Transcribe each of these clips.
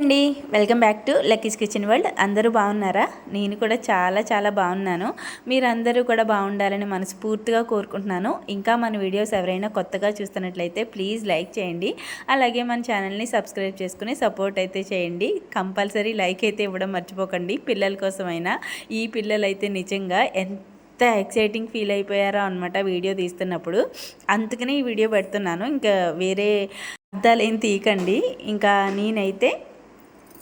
అండి. Welcome back to Lucky's kitchen world. అందరూ బాగున్నారా? నేను కూడా చాలా చాలా బాగున్నాను. మీరందరూ కూడా బాగుండాలని మనస్ఫూర్తిగా కోరుకుంటున్నాను. ఇంకా మన వీడియోస్ ఎవరైనా కొత్తగా చూస్తున్నట్లయితే ప్లీజ్ లైక్ చేయండి. అలాగే మన ఛానల్ని సబ్స్క్రైబ్ చేసుకుని సపోర్ట్ అయితే చేయండి. కంపల్సరీ లైక్ అయితే ఇవ్వడం మర్చిపోకండి. పిల్లల కోసమైనా ఈ పిల్లలు అయితే నిజంగా ఎంత ఎక్సైటింగ్ ఫీల్ అయిపోయారో అనమాట వీడియో తీస్తున్నప్పుడు. అందుకనే ఈ వీడియో పెడుతున్నాను. ఇంకా వేరే అర్థాలు ఏం తీయకండి. ఇంకా నేనైతే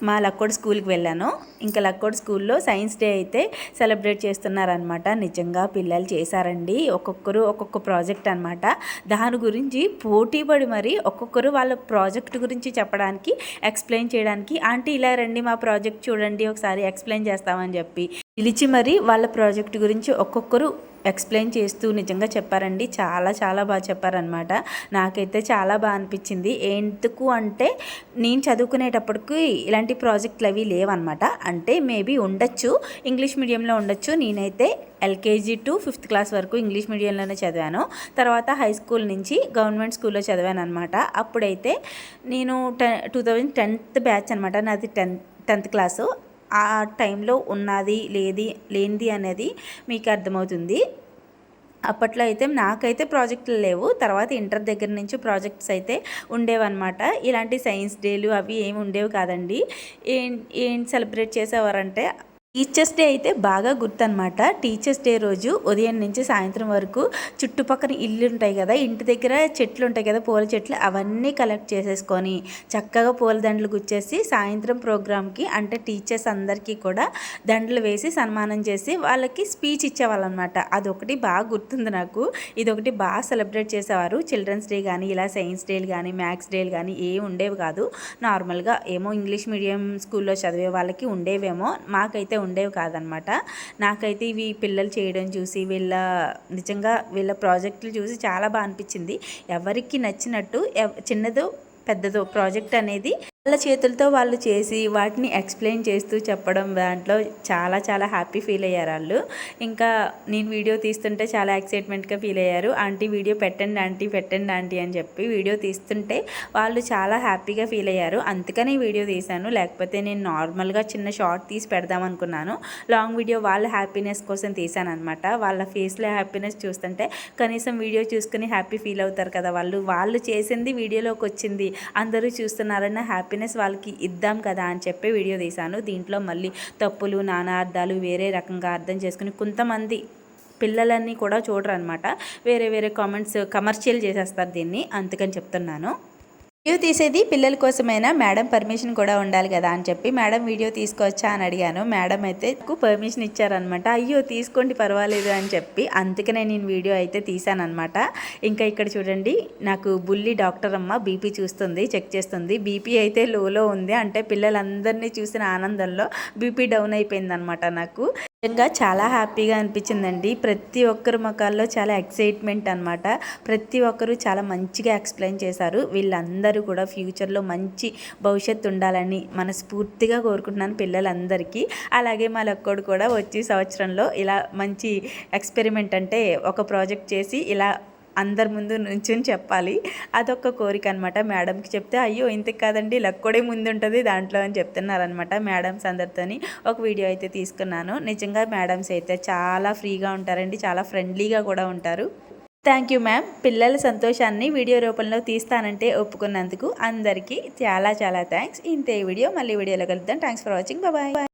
మా లక్కోడ్ స్కూల్కి వెళ్ళాను. ఇంకా లక్కోడ్ స్కూల్లో సైన్స్ డే అయితే సెలబ్రేట్ చేస్తున్నారనమాట నిజంగా పిల్లలు చేశారండి. ఒక్కొక్కరు ఒక్కొక్క ప్రాజెక్ట్ అనమాట దాని గురించి పోటీపడి మరి ఒక్కొక్కరు వాళ్ళ ప్రాజెక్ట్ గురించి చెప్పడానికి ఎక్స్ప్లెయిన్ చేయడానికి ఆంటీ ఇలా రండి మా ప్రాజెక్ట్ చూడండి ఒకసారి ఎక్స్ప్లెయిన్ చేస్తామని చెప్పి పిలిచి మరీ వాళ్ళ ప్రాజెక్ట్ గురించి ఒక్కొక్కరు ఎక్స్ప్లెయిన్ చేస్తూ నిజంగా చెప్పారండి. చాలా చాలా బాగా చెప్పారనమాట నాకైతే చాలా బాగా అనిపించింది. ఎందుకు అంటే నేను చదువుకునేటప్పటికి ఇలాంటి ప్రాజెక్టులు అవి లేవన్నమాట. అంటే మేబీ ఉండొచ్చు. ఇంగ్లీష్ మీడియంలో ఉండొచ్చు. నేనైతే ఎల్కేజీ టు ఫిఫ్త్ క్లాస్ వరకు ఇంగ్లీష్ మీడియంలోనే చదివాను. తర్వాత హై స్కూల్ నుంచి గవర్నమెంట్ స్కూల్లో చదివాను అనమాట అప్పుడైతే నేను ten two thousand tenth batch అనమాట నాది టెన్త్ టెన్త్ క్లాసు. ఆ టైంలో ఉన్నది లేది లేనిది అనేది మీకు అర్థమవుతుంది. అప్పట్లో అయితే నాకైతే ప్రాజెక్టులు లేవు. తర్వాత ఇంటర్ దగ్గర నుంచి ప్రాజెక్ట్స్ అయితే ఉండేవన్నమాట. ఇలాంటి సైన్స్ డేలు అవి ఏమి ఉండేవి కాదండి. ఏం ఏం సెలబ్రేట్ చేసేవారంటే టీచర్స్ డే అయితే బాగా గుర్తనమాట టీచర్స్ డే రోజు ఉదయం నుంచి సాయంత్రం వరకు చుట్టుపక్కల ఇల్లు ఉంటాయి కదా ఇంటి దగ్గర చెట్లు ఉంటాయి కదా పూల చెట్లు అవన్నీ కలెక్ట్ చేసేసుకొని చక్కగా పూల దండలు గుచ్చేసి సాయంత్రం ప్రోగ్రామ్కి అంటే టీచర్స్ అందరికీ కూడా దండలు వేసి సన్మానం చేసి వాళ్ళకి స్పీచ్ ఇచ్చేవాళ్ళనమాట అదొకటి బాగా గుర్తుంది నాకు. ఇదొకటి బాగా సెలబ్రేట్ చేసేవారు. చిల్డ్రన్స్ డే కానీ ఇలా సైన్స్ డేలు కానీ మ్యాథ్స్ డేలు కానీ ఏ ఉండేవి కాదు. నార్మల్గా ఏమో ఇంగ్లీష్ మీడియం స్కూల్లో చదివే వాళ్ళకి ఉండేవేమో. మాకైతే ఉండేవి కాదనమాట. నాకైతే ఇవి పిల్లలు చేయడం చూసి వీళ్ళ నిజంగా వీళ్ళ ప్రాజెక్టులు చూసి చాలా బాగా అనిపించింది. ఎవరికి నచ్చినట్టు చిన్నదో పెద్దదో ప్రాజెక్ట్ అనేది వాళ్ళ చేతులతో వాళ్ళు చేసి వాటిని ఎక్స్ప్లెయిన్ చేస్తూ చెప్పడం దాంట్లో చాలా చాలా హ్యాపీ ఫీల్ అయ్యారు వాళ్ళు. ఇంకా నేను వీడియో తీస్తుంటే చాలా ఎక్సైట్మెంట్గా ఫీల్ అయ్యారు. ఆంటీ వీడియో పెట్టండి ఆంటీ పెట్టండి ఆంటీ అని చెప్పి వీడియో తీస్తుంటే వాళ్ళు చాలా హ్యాపీగా ఫీల్ అయ్యారు. అందుకనే వీడియో తీశాను. లేకపోతే నేను నార్మల్గా చిన్న షార్ట్ తీసి పెడదాం అనుకున్నాను. లాంగ్ వీడియో వాళ్ళ హ్యాపీనెస్ కోసం తీశాను అనమాట వాళ్ళ ఫేస్లో హ్యాపీనెస్ చూస్తుంటే కనీసం వీడియో చూసుకుని హ్యాపీ ఫీల్ అవుతారు కదా వాళ్ళు. వాళ్ళు చేసింది వీడియోలోకి వచ్చింది. అందరూ చూస్తున్నారన్న హ్యాపీ హ్యాపీనెస్ వాళ్ళకి ఇద్దాం కదా అని చెప్పి వీడియో తీశాను. దీంట్లో మళ్ళీ తప్పులు నానార్థాలు వేరే రకంగా అర్థం చేసుకుని కొంతమంది పిల్లలన్నీ కూడా చూడరు అనమాట వేరే వేరే కామెంట్స్ కమర్షియల్ చేసేస్తారు దీన్ని. అందుకని చెప్తున్నాను. వీడియో తీసేది పిల్లల కోసమైనా? మేడం పర్మిషన్ కూడా ఉండాలి కదా అని చెప్పి మేడం వీడియో తీసుకొచ్చా అని అడిగాను. మేడం అయితే పర్మిషన్ ఇచ్చారనమాట అయ్యో తీసుకోండి పర్వాలేదు అని చెప్పి అందుకనే నేను వీడియో అయితే తీసానమాట ఇంకా ఇక్కడ చూడండి నాకు బుల్లి డాక్టర్ అమ్మ బీపీ చూస్తుంది చెక్ చేస్తుంది. బీపీ అయితే లోలో ఉంది. అంటే పిల్లలందరినీ చూసిన ఆనందంలో బీపీ డౌన్ అయిపోయింది నాకు. నిజంగా చాలా హ్యాపీగా అనిపించిందండి. ప్రతి ఒక్కరి ముఖాల్లో చాలా ఎక్సైట్మెంట్ అనమాట ప్రతి ఒక్కరు చాలా మంచిగా ఎక్స్ప్లెయిన్ చేశారు. వీళ్ళందరూ కూడా ఫ్యూచర్లో మంచి భవిష్యత్తు ఉండాలని మనస్ఫూర్తిగా కోరుకుంటున్నాను పిల్లలందరికీ. అలాగే మా లక్కోడు కూడా వచ్చే సంవత్సరంలో ఇలా మంచి ఎక్స్పెరిమెంట్ అంటే ఒక ప్రాజెక్ట్ చేసి ఇలా అందరి ముందు నుంచుని చెప్పాలి. అదొక కోరిక అనమాట మేడంకి చెప్తే అయ్యో ఇంతకు కాదండి లక్కోడే ముందు ఉంటుంది దాంట్లో అని చెప్తున్నారనమాట మేడమ్స్ అందరితోని. ఒక వీడియో అయితే తీసుకున్నాను. నిజంగా మేడమ్స్ అయితే చాలా ఫ్రీగా ఉంటారండి. చాలా ఫ్రెండ్లీగా కూడా ఉంటారు. Thank you ma'am. పిల్లల సంతోషాన్ని వీడియో రూపంలో తీస్తానంటే ఒప్పుకున్నందుకు అందరికీ చాలా చాలా థ్యాంక్స్. ఇంతే వీడియో. మళ్ళీ వీడియోలో కలుద్దాం. Thanks for watching. బాయ్.